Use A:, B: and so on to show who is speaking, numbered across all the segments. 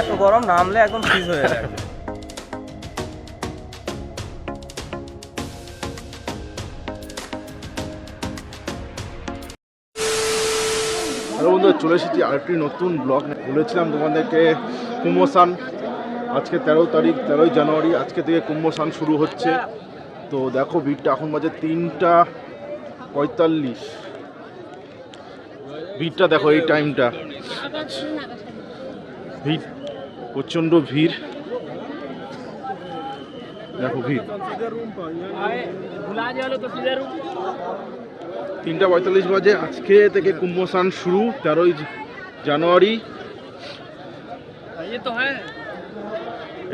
A: এত গরম নামলে একদম ফ্রিজ হয়ে যায়
B: হ্যালো বন্ধুরা চলে এসেছি আরেকটি নতুন ব্লগ বলেছিলাম তোমাদেরকে কুম্ভসান আজকে তেরো তারিখ তেরোই জানুয়ারি আজকে থেকে কুম্ভসান শুরু হচ্ছে। তো দেখো ভিড়টা এখন বাজে তিনটা পঁয়তাল্লিশ। ভিড়টা দেখো, এই টাইমটা ভিড়, প্রচণ্ড ভিড়। দেখো ভিড়। তিনটা পঁয়তাল্লিশ বাজে, আজকে থেকে কুম্ভস্নান শুরু, তেরোই জানুয়ারি।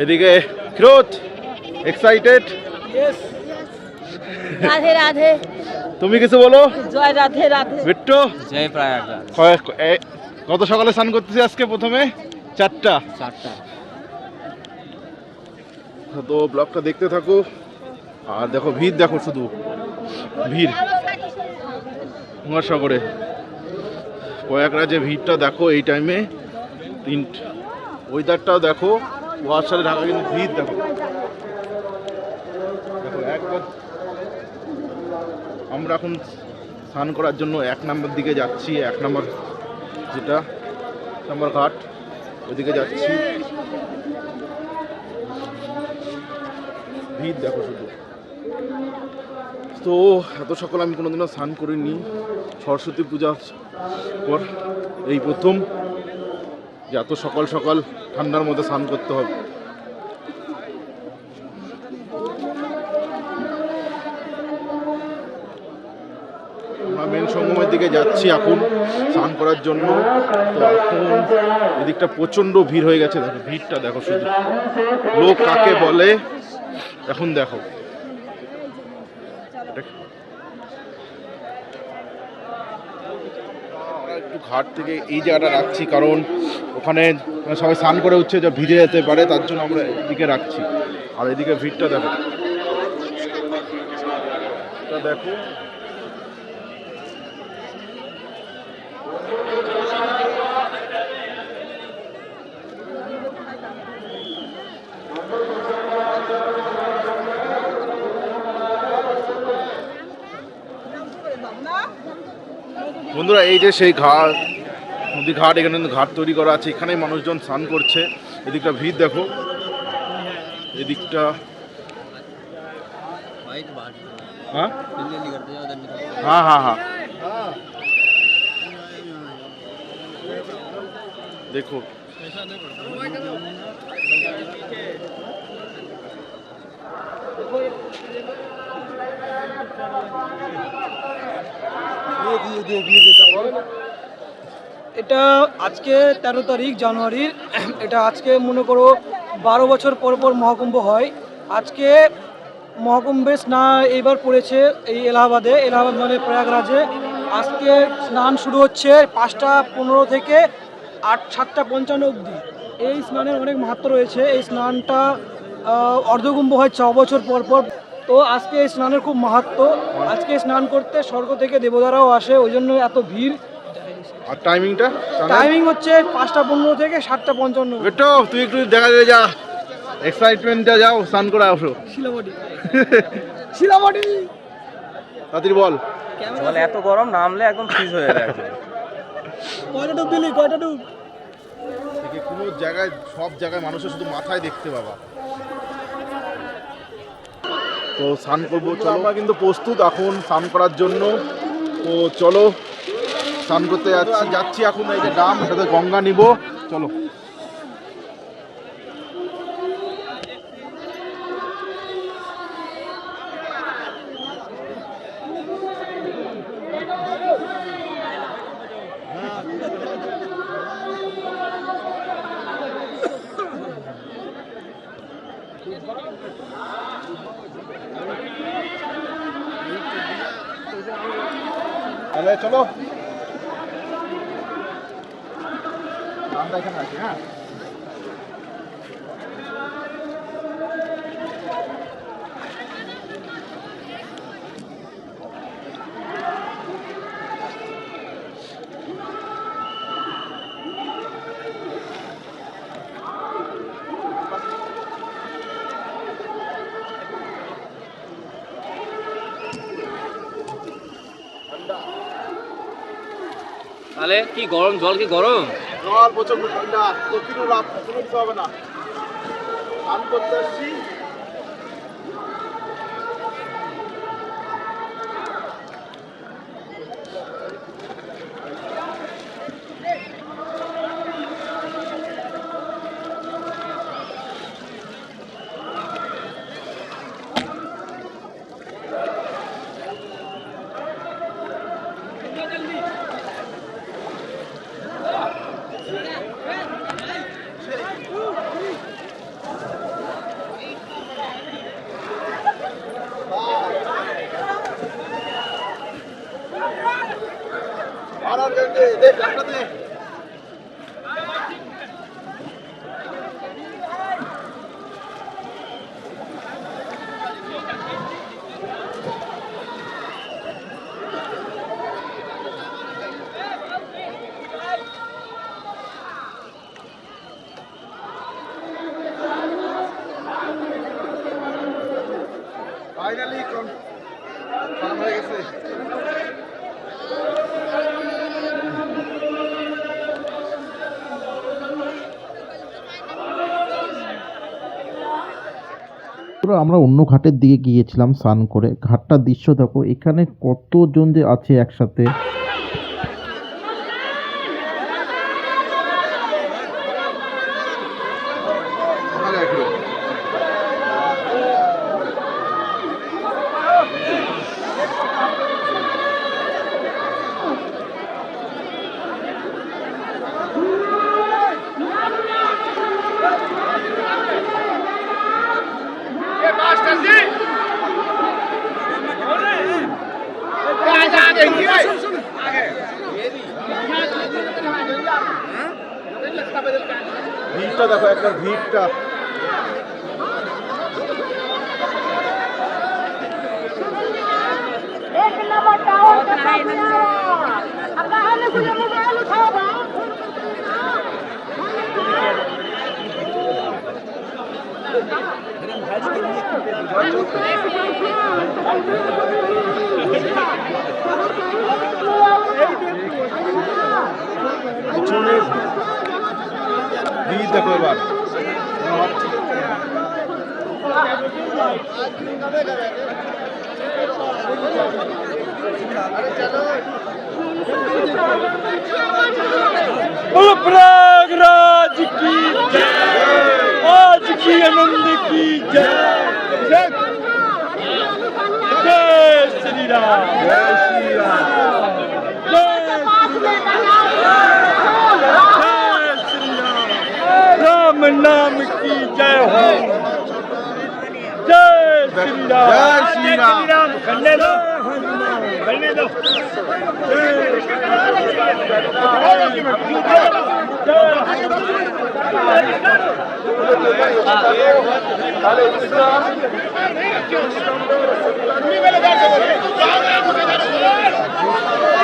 B: এদিকে ক্রোথ এক্সাইটেড
C: রাধে রাধে।
B: তুমি কিছু বলো?
C: জয় রাধে রাধে।
B: বিট্টু
A: জয় প্রয়াগরাজ।
B: কয়েক- কত সকালে স্নান করতেছি আজকে প্রথমে চারটা।
A: চারটা।
B: তো ব্লগটা দেখতে থাকো। আর দেখো ভিড় দেখো শুধু। ভিড়। গঙ্গাসাগরে প্রয়াগরাজে ভিড়টা দেখো এই টাইমে তিন ওয়েদারটাও দেখো। কুয়াশারে ঢাকা কিন্তু ভিড় দেখো। দেখো একবার আমরা এখন স্নান করার জন্য এক নম্বর দিকে যাচ্ছি, এক নম্বর যেটা, নম্বর ঘাট, ওইদিকে যাচ্ছি। ভিড় দেখো শুধু। তো এত সকাল আমি কোনোদিনও স্নান করিনি। সরস্বতী পূজার পর এই প্রথম। যে এত সকাল সকাল ঠান্ডার মধ্যে স্নান করতে হবে আমরা মেন সঙ্গমের দিকে যাচ্ছি এখন স্নান করার জন্য। তো এখন এদিকটা প্রচণ্ড ভিড় হয়ে গেছে। দেখো, ভিড়টা দেখো শুধু। লোক কাকে বলে? এখন দেখো। একটু ঘাট থেকে এই জায়গাটা রাখছি, কারণ ওখানে সবাই স্নান করে উঠছে, যা ভিজে যেতে পারে, তার জন্য আমরা এদিকে রাখছি। আর এদিকে ভিড়টা দেখো। দেখো বন্ধুরা, এই যে সেই ঘাট, নদী ঘাট, এখানে ঘাট তৈরি করা আছে। এখানেই মানুষজন স্নান করছে। এদিকটা ভিড় দেখো। এদিকটা হ্যাঁ? হ্যাঁ হ্যাঁ হ্যাঁ। দেখো।
D: এটা আজকে তেরো তারিখ জানুয়ারির এটা আজকে মনে করো বারো বছর পর পর মহাকুম্ভ হয়। আজকে মহাকুম্ভে স্নান এইবার পড়েছে এই এলাহাবাদে। এলাহাবাদ মানে প্রয়াগরাজে। আজকে স্নান শুরু হচ্ছে পাঁচটা পনেরো থেকে আট, সাতটা পঞ্চান্ন অবধি। এই স্নানের অনেক মাহাত্ম রয়েছে। এই স্নানটা অর্ধকুম্ভ হয় ছ বছর পর পর। তো আজকে এই স্নানের খুব মাহাত্ম। আজকে স্নান করতে স্বর্গ থেকে দেবতারাও আসে ওই জন্য এত ভিড়।
B: আর টাইমিংটা
D: টাইমিং হচ্ছে পাঁচটা পনেরো থেকে সাতটা পঞ্চান্ন।
B: বেটো তুই একটু দেখা দিয়ে যা। এক্সাইটমেন্টটা যাও স্নান করে আসো।
D: শিলাবটি শিলাবটি
B: তাড়াতাড়ি বল।
A: বলে এত গরম নামলে একদম ফ্রিজ হয়ে যায়
D: কয়টা ডুব দিলি? কয়টা ডুব?
B: থেকে কোনো জায়গায় সব জায়গায় মানুষের শুধু মাথায় দেখতে পাবা তো স্নান করব আমরা কিন্তু প্রস্তুত এখন স্নান করার জন্য। তো চলো, স্নান করতে যাচ্ছি যাচ্ছি এখন এই যে ডাম, এটাতে গঙ্গা নিব। চলো। তাহলে চলো। ডামটা এখানে আছে হ্যাঁ?
A: তাহলে কি গরম? জল কি গরম?
B: জল প্রচণ্ড ঠান্ডা। কিছু লাভ কোনো হবে না। আমি করতে ফাইনালি কম হয়ে গেছে।
E: পুরো আমরা অন্য ঘাটের দিকে গিয়েছিলাম স্নান করে। ঘাটটার দৃশ্য দেখো, এখানে কতজন যে আছে একসাথে
B: ভালো একটু ভিড়টা দেখো একবার ভিড়টা।
C: एक नंबर टावर का सामने अब कहां से मोबाइल उठाओ
B: পিছনে ভিড় দেখো এবার
D: बोलो प्रयागराज की जय आज की आनंद की जय जय श्री राम राम नाम की जय हो जय श्री राम
B: जय श्री राम
D: करने दो करने दो
B: Thank you.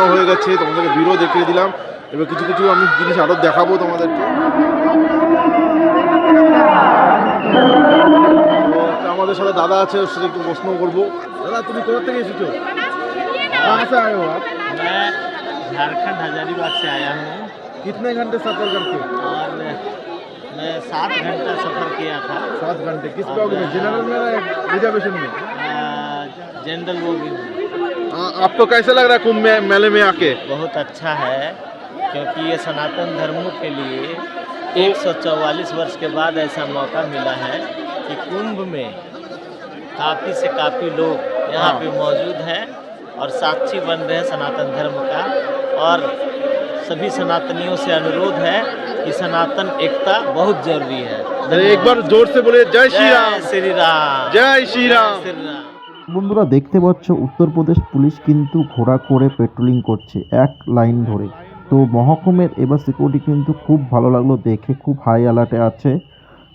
B: আমাদের স্নানও হয়ে গেছে তোমাদেরকে ভিড়ও দেখিয়ে দিলাম এবার কিছু কিছু আমি জিনিস আরও দেখাবো তোমাদেরকে তো আমাদের সাথে দাদা আছে ওর সাথে একটু প্রশ্ন করবো দাদা তুমি কোথা থেকে এসেছো कहाँ से आए हो आप
F: मैं झारखंड हजारीबाग से आया हूँ
B: कितने घंटे सफर करके
F: और मैं सात घंटा सफ़र किया था
B: सात घंटे किस प्रॉब्लम में जनरल में या रिजर्वेशन में
F: आ, जनरल वो भी
B: हाँ, आपको कैसा लग रहा है कुंभ में- मेले में आके?
F: बहुत अच्छा है क्योंकि ये सनातन धर्मों के लिए 144 वर्ष के बाद ऐसा मौका मिला है कि कुंभ में काफ़ी से काफ़ी लोग यहाँ पे मौजूद हैं और साक्षी बन रहे हैं सनातन धर्म का। और सभी सनातनियों से अनुरोध है कि सनातन एकता बहुत ज़रूरी है।
B: एक बार ज़ोर से बोले जय श्री राम।
F: श्री राम।
B: जय श्री राम।
F: श्री राम।
E: বন্ধুরা, দেখতে পাচ্ছ উত্তরপ্রদেশ পুলিশ কিন্তু ঘোড়া করে পেট্রোলিং করছে এক লাইন ধরে। তো মহকুমের এবার সিকিউরিটি কিন্তু খুব ভালো লাগল দেখে, খুব হাই অ্যালার্টে আছে।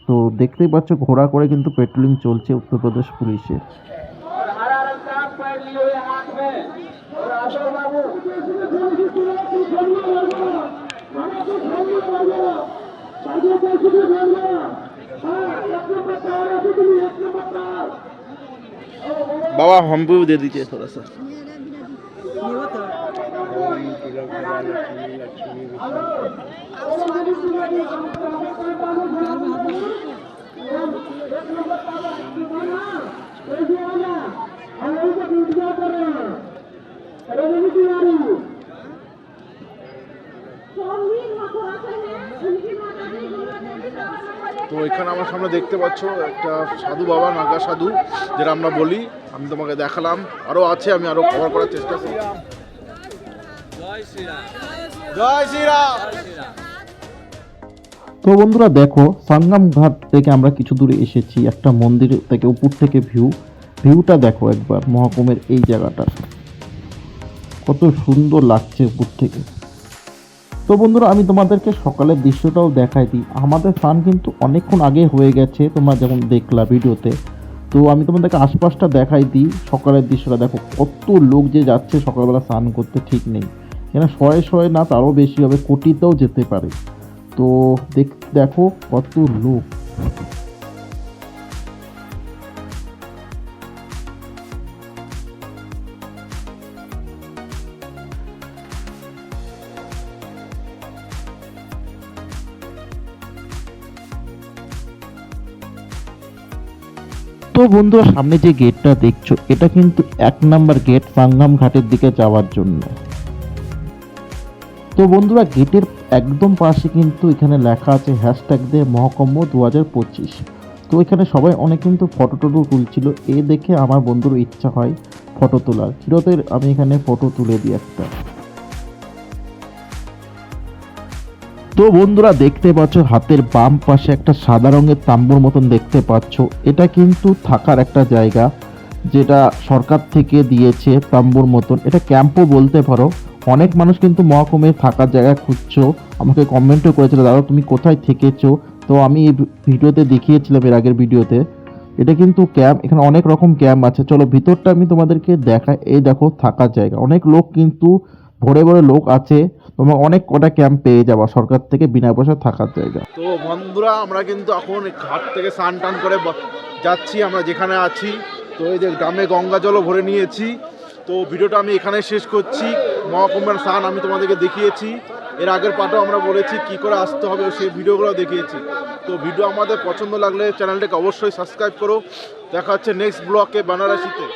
E: তো দেখতেই পাচ্ছ, ঘোড়া করে কিন্তু পেট্রোলিং চলছে উত্তরপ্রদেশ পুলিশের।
B: बाबा हम भी दे दीजिए थोड़ा सा তো এখানে আমার সামনে দেখতে পাচ্ছ একটা সাধু বাবা নাগা সাধু যেটা আমরা বলি। আমি তোমাকে দেখালাম। আরও আছে আমি আরও কভার করার চেষ্টা করি জয় শ্রীরাম।
E: তো বন্ধুরা দেখো সাঙ্গাম ঘাট থেকে আমরা কিছু দূরে এসেছি। একটা মন্দির থেকে উপর থেকে ভিউ ভিউটা দেখো একবার মহকুমের এই জায়গাটা। কত সুন্দর লাগছে উপর থেকে। তো বন্ধুরা, আমি তোমাদেরকে সকালের দৃশ্যটাও দেখাই দিই। আমাদের স্নান কিন্তু অনেকক্ষণ আগে হয়ে গেছে, তোমরা যেমন দেখলা ভিডিওতে। তো আমি তোমাদেরকে আশপাশটা দেখাই দিই, সকালের দৃশ্যটা দেখো, কত লোক যে যাচ্ছে সকালবেলা স্নান করতে ঠিক নেই। যেন শয়ে শয়ে না তারও বেশি হবে, কোটিতেও যেতে পারে। তো দেখ, দেখো কত লোক। তো বন্ধুরা, সামনে যে গেটটা দেখছ, এটা কিন্তু এক নাম্বার গেট সাঙ্গাম ঘাটের দিকে যাওয়ার জন্য। তো বন্ধুরা গেটের একদম পাশে কিন্তু এখানে লেখা আছে হ্যাশট্যাগ দিয়ে মহকুম্ভ দু হাজার পঁচিশ। তো এখানে সবাই অনেক কিন্তু ফটো টটো তুলছিল, এ দেখে আমার বন্ধুর ইচ্ছা হয় ফটো তোলার। চিরতের আমি এখানে ফটো তুলে দিই একটা। তো বন্ধুরা দেখতে পাচ্ছ, হাতের বাম পাশে একটা সাদা রঙের তাম্বুর মতন দেখতে পাচ্ছ। এটা কিন্তু থাকার একটা জায়গা যেটা সরকার থেকে দিয়েছে তাম্বুর মতন। এটা ক্যাম্পও বলতে পারো। অনেক মানুষ কিন্তু মহকুমে থাকার জায়গা খুঁজছো। আমাকে কমেন্টও করেছিল, দাদা, তুমি কোথায় থেকেছো? তো আমি এই ভিডিওতে দেখিয়েছিলাম এর আগের ভিডিওতে। এটা কিন্তু ক্যাম্প এখানে অনেক রকম ক্যাম্প আছে। চলো, ভিতরটা আমি তোমাদেরকে দেখাই। এই দেখো, থাকার জায়গা। অনেক লোক কিন্তু ভরে ভরে লোক আছে, তোমরা অনেক কটা ক্যাম্প পেয়ে যাবা, সরকার থেকে বিনা পয়সা থাকার জায়গা।
B: তো বন্ধুরা, আমরা কিন্তু এখন ঘাট থেকে স্নান টান করে যাচ্ছি, আমরা যেখানে আছি। তো এই যে গ্রামে গঙ্গা জলও ভরে নিয়েছি। তো ভিডিওটা আমি এখানে শেষ করছি। মহাকুম্ভের স্নান আমি তোমাদেরকে দেখিয়েছি। এর আগের পাঠও আমরা বলেছি, কি করে আসতে হবে, সেই ভিডিওগুলো দেখিয়েছি। তো ভিডিও আমাদের পছন্দ লাগলে চ্যানেলটাকে অবশ্যই সাবস্ক্রাইব করো। দেখা হচ্ছে নেক্সট ব্লকে বেনারসিতে।